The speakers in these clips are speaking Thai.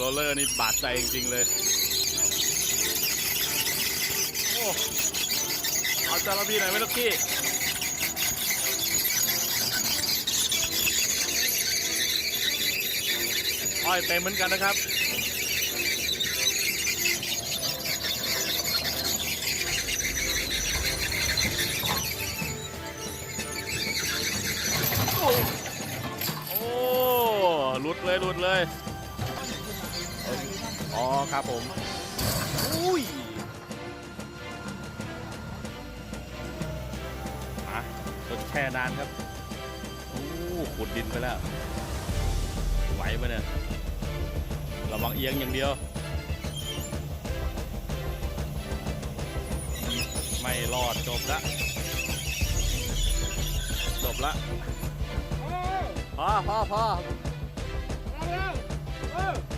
โรลเลอร์นี่บาดใจจริงๆเลย โอ้ เอาจาระบีหน่อยไหมลูกพี่อ้อยเต็มเหมือนกันนะครับโอ้หลุดเลยหลุดเลย อ๋อครับผม อุ้ยอะรถแช่นานครับโอ้ขุดดินไปแล้ว ไหวไหมเนี่ย ระวังเอียงอย่างเดียว ไม่รอดจบละจบละพอพอพอโ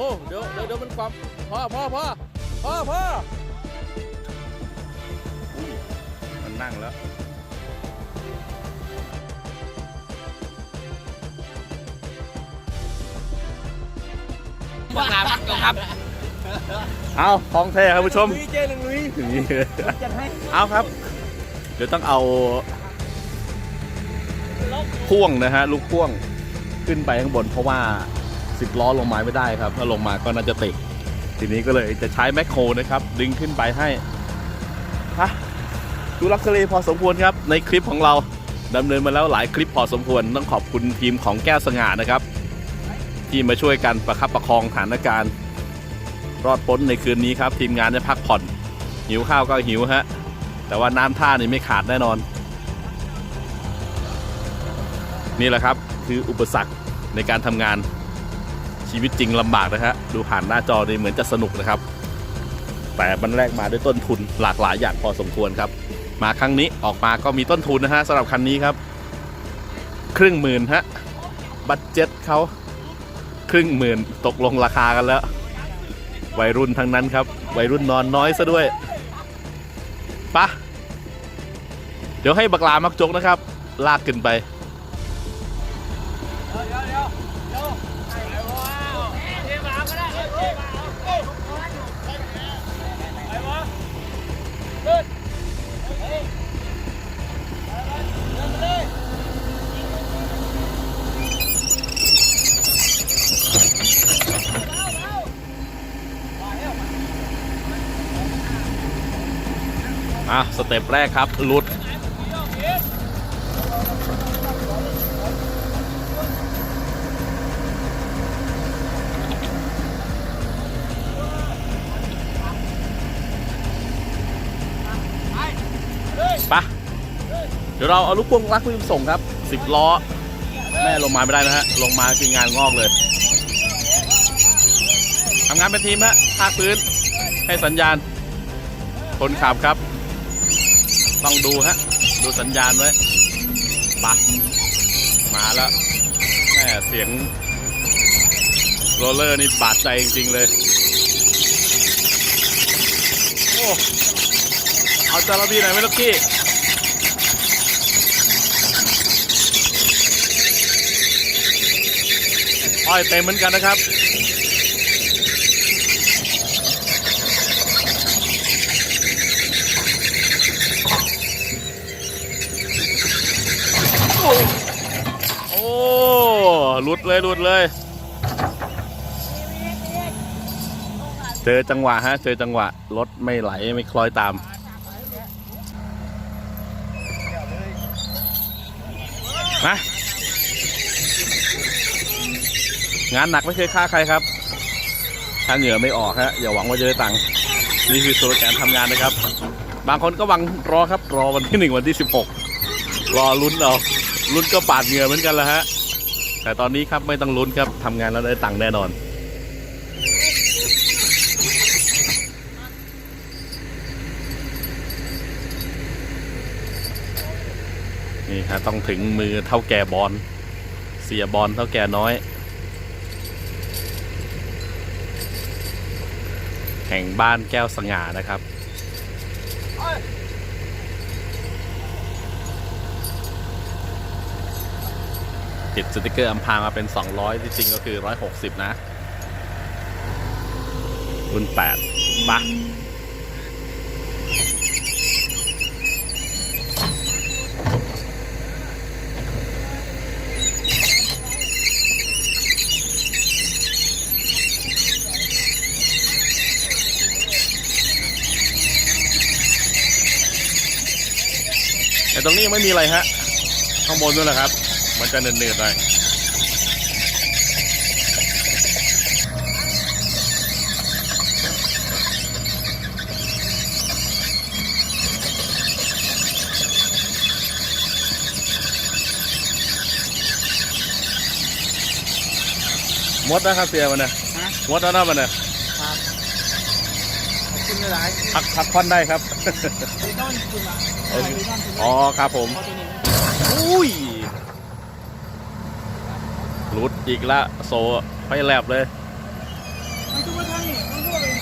อ้เดี๋ยวเดี๋ยวเดี๋ยวมันความพอพอพอพอพออุ้ยมันนั่งแล้วบังลาพักครับ เอาของแท้ครับผู้ชมลุยเจหนึ่งลุยนี่จัดให้เอาครับ เดี๋ยวต้องเอาพ่วงนะฮะ ลูกพ่วงขึ้นไปข้างบนเพราะว่า สิบล้อลงมาไม่ได้ครับ ถ้าลงมาก็น่าจะติด ทีนี้ก็เลยจะใช้แมคโครนะครับ ดึงขึ้นไปให้ฮะดูลักษณะพอสมควรครับ ในคลิปของเราดำเนินมาแล้วหลายคลิปพอสมควร ต้องขอบคุณทีมของแก้วสง่านะครับ ที่มาช่วยกันประคับประคองสถานการณ์ รอดพ้นในคืนนี้ครับ ทีมงานได้พักผ่อน หิวข้าวก็หิวฮะแต่ว่าน้ำท่านี่ไม่ขาดแน่นอน นี่แหละครับคืออุปสรรคในการทำงาน ชีวิตจริงลำบากนะฮะดูผ่านหน้าจอนี่เหมือนจะสนุกนะครับ แต่มันแลกมาด้วยต้นทุนหลากหลายอย่างพอสมควรครับ มาครั้งนี้ออกมาก็มีต้นทุนนะฮะสำหรับคันนี้ครับ ครึ่งหมื่นฮะบัตเจ็ตเขาครึ่งหมื่นตกลงราคากันแล้ว วัยรุ่นทั้งนั้นครับ วัยรุ่นนอนน้อยซะด้วยปะเดี๋ยวให้บักลามักจกนะครับ ลากขึ้นไป อะสเต็ปแรกครับหลุด ปะเดี๋ยวเราเอาลูกพ่วงลักลืมส่งครับสิบล้อ แม่ลงมาไม่ได้นะฮะ ลงมาคืองานงอกเลยทำงานเป็นทีมฮะภาคพื้น ให้สัญญาณ คนขับครับ ต้องดูฮะ ดูสัญญาณไว้ปะมาแล้วแม่เสียงโรลเลอร์นี่บาดใจจริง ๆ เลย โอ้ เอาจาระบีหน่อยไหมลูกพี่ อ้อยเต็มเหมือนกันนะครับโอ้หลุดเลยหลุดเลย เจอจังหวะฮะ เจอจังหวะ รถไม่ไหลไม่คล้อยตามนะ งานหนักไม่เคยฆ่าใครครับถ้าเหงื่อไม่ออกฮะอย่าหวังว่าจะได้ตังค์นี่คือโซโลแกนทำงานนะครับ บางคนก็หวังรอครับรอวันที่หนึ่งวันที่สิบหกรอลุ้นเอาลุ้นก็ปาดเหงื่อเหมือนกันแหละฮะแต่ตอนนี้ครับไม่ต้องลุ้นครับทำงานแล้วได้ตังค์แน่นอนนี่ฮะต้องถึงมือเท่าแก่บอลเสียบอลเท่าแก่น้อย แห่งบ้านแก้วสง่านะครับ ติดสติกเกอร์อัมพางมาเป็น 200 จริงๆก็คือ 160 นะ รุ่น8ปะ ต่ตรงนี้ยังไม่มีอะไรฮะ ข้างบนนู่นแหละครับ มันจะเนืดๆหน่อยมดนะครับเสียมันนะฮะมดแล้วนะมันนะครับ กินไม่หลายพักพักควันได้ครับเบคอนกินละโอเคเบคอนกินอ๋อครับผมเพราะตัวนี้อุ้ยหลุดอีกละโซไฟแลบเลย มันคือว่าทางนี่มันคือว่าเลย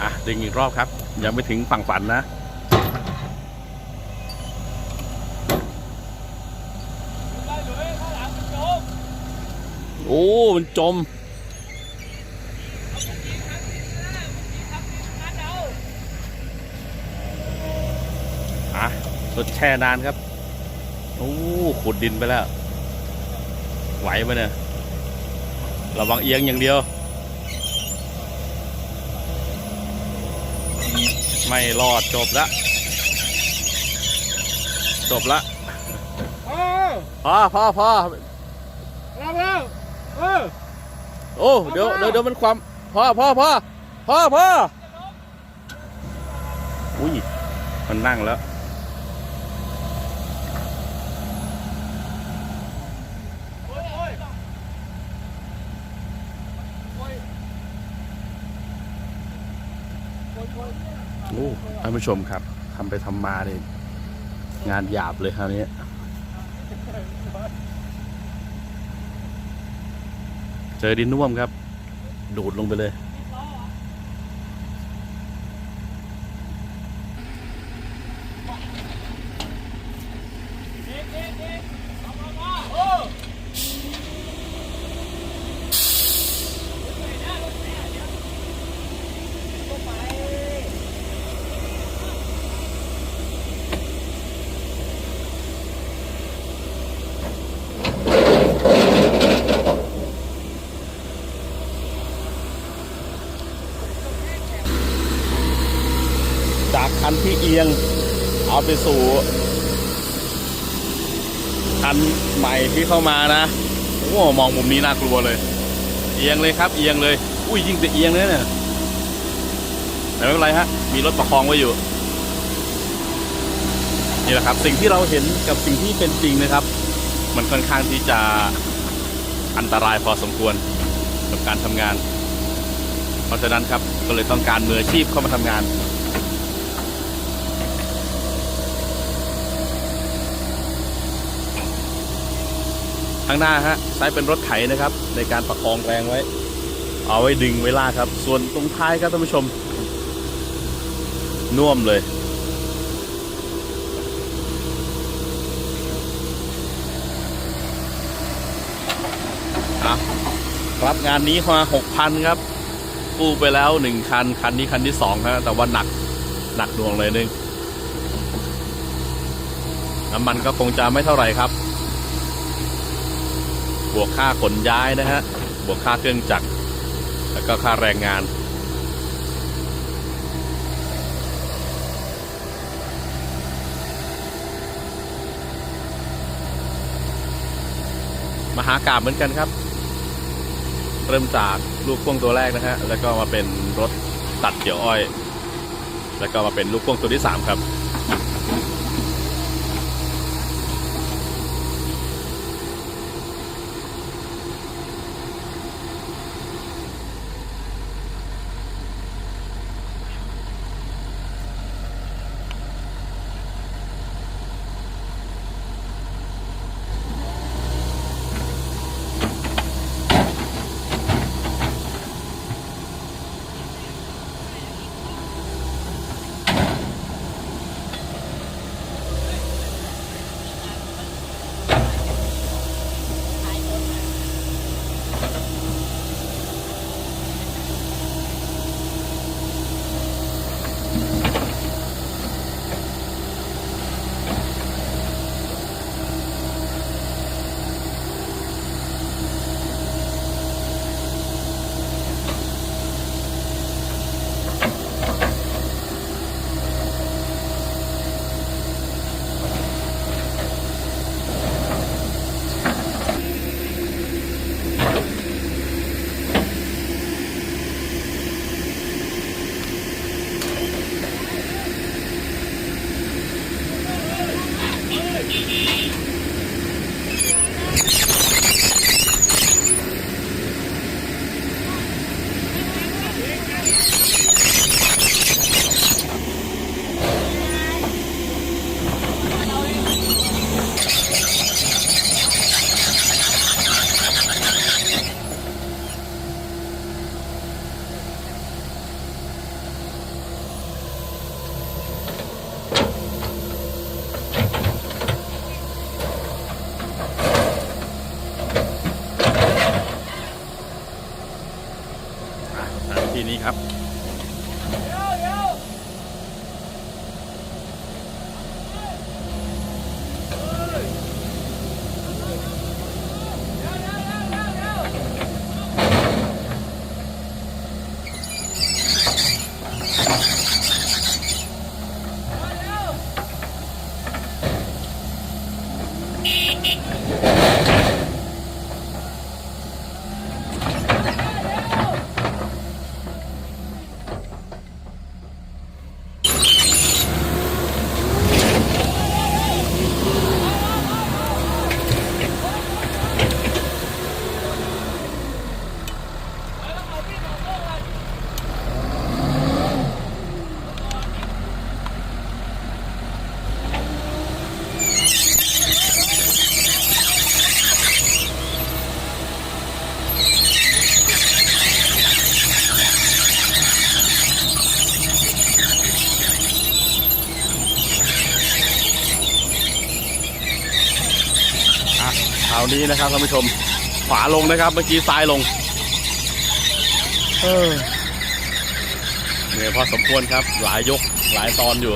อะดึงอีกรอบครับ ยังไม่ถึงฝั่งฝันนะ โอ้ มันจม อะรถแช่นานครับ โอ้ขุดดินไปแล้ว ไหวไหมเนี่ย ระวังเอียงอย่างเดียว ไม่รอดจบละจบละโอ้พอพอพอรับแล้วเออโอ้เดี๋ยวเดี๋ยวเดี๋ยวมันความพอพอพอพอพออุ้ยมันนั่งแล้ว โอ้ยโอ้ยโอ้ยโอ้ยโอ้ย โอ้ ท่านผู้ชมครับทำไปทำมาเนี่ยงานหยาบเลยคราวนี้เจอดินน่วมครับ ดูดลงไปเลย จาก เอียง เอาไปสู่คันใหม่ที่เข้ามานะโอ้มองมุมนี้น่ากลัวเลย เอียงเลยครับ เอียงเลย อุ้ยยิ่งจะเอียงเลยเนี่ยแต่ไม่เป็นไรฮะ มีรถประคองไว้อยู่ นี่แหละครับ สิ่งที่เราเห็นกับสิ่งที่เป็นจริงนะครับ มันค่อนข้างที่จะอันตรายพอสมควรกับการทำงาน เพราะฉะนั้นครับก็เลยต้องการมืออาชีพเข้ามาทำงาน ข้างหน้าฮะใช้เป็นรถไถนะครับ ในการประคองแรงไว้ เอาไว้ดึงไว้ลากครับ ส่วนตรงท้ายครับท่านผู้ชม น่วมเลย รับงานนี้มาหกพันครับกู้ไปแล้วหนึ่งคัน คันนี้คันที่สองครับแต่ว่าหนักหนักดวงเลยนึงน้ำมันก็คงจะไม่เท่าไหร่ครับ บวกค่าขนย้ายนะฮะ บวกค่าเครื่องจักร แล้วก็ค่าแรงงาน มหากราบเหมือนกันครับ เริ่มจากลูกพ่วงตัวแรกนะฮะ แล้วก็มาเป็นรถตัดเกี่ยวอ้อย แล้วก็มาเป็นลูกพ่วงตัวที่สามครับ ที่นี้ครับ วนี้นะครับท่านผู้ชมขวาลงนะครับ เมื่อกี้ซ้ายลงเออเหนื่อยพอสมควรครับ หลายยกหลายตอนอยู่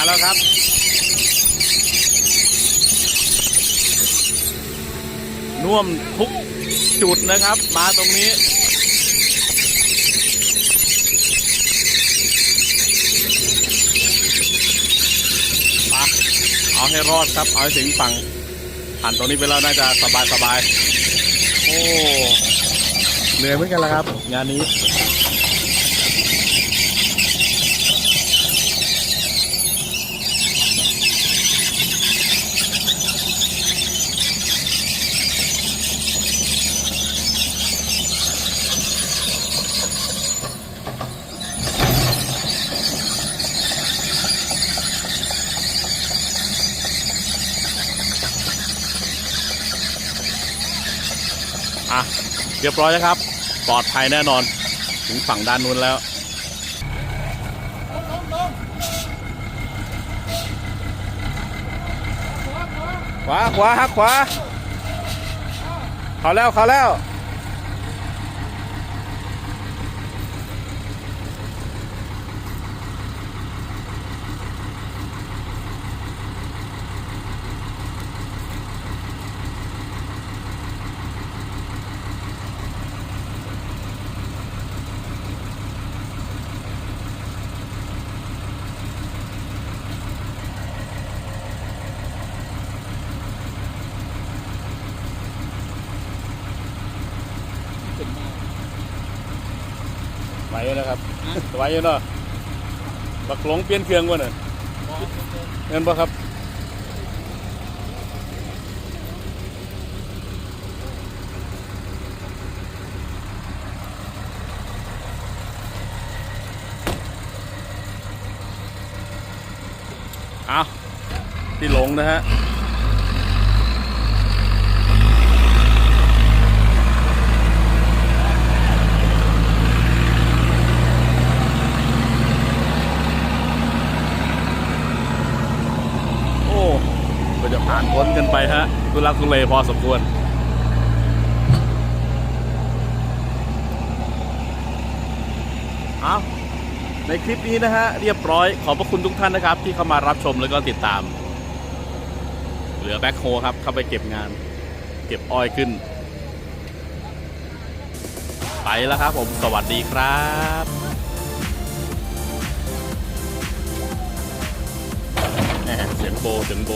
มาแล้วครับ น่วมทุกจุดนะครับ มาตรงนี้มาเอาให้รอดครับ เอาให้ถึงฝั่ง ผ่านตรงนี้ไปแล้วน่าจะสบายสบาย โอ้ เหนื่อยเหมือนกันแล้วครับ งานนี้ เรียบร้อยแล้วครับ ปลอดภัยแน่นอน ถึงฝั่งด้านนู้นแล้วขวาขวาฮักขวาเขาแล้วเขาแล้ว วอยู่แล้วครับไหวอยู่เนาะบักหลงเปลี่ยนเครื่องวะเนี่ยเงินบ่ครับเอาที่หลงนะฮะ โอ้ก็จะผ่านพ้นกันไปฮะ ทุลักทุเลพอสมควร เอาในคลิปนี้นะฮะ เรียบร้อยขอบพระคุณทุกท่านนะครับ ที่เข้ามารับชมแล้วก็ติดตาม เหลือแบ็คโฮครับ เข้าไปเก็บงาน เก็บอ้อยขึ้น ไปแล้วครับผมสวัสดีครับเสียงโบเสียงโบ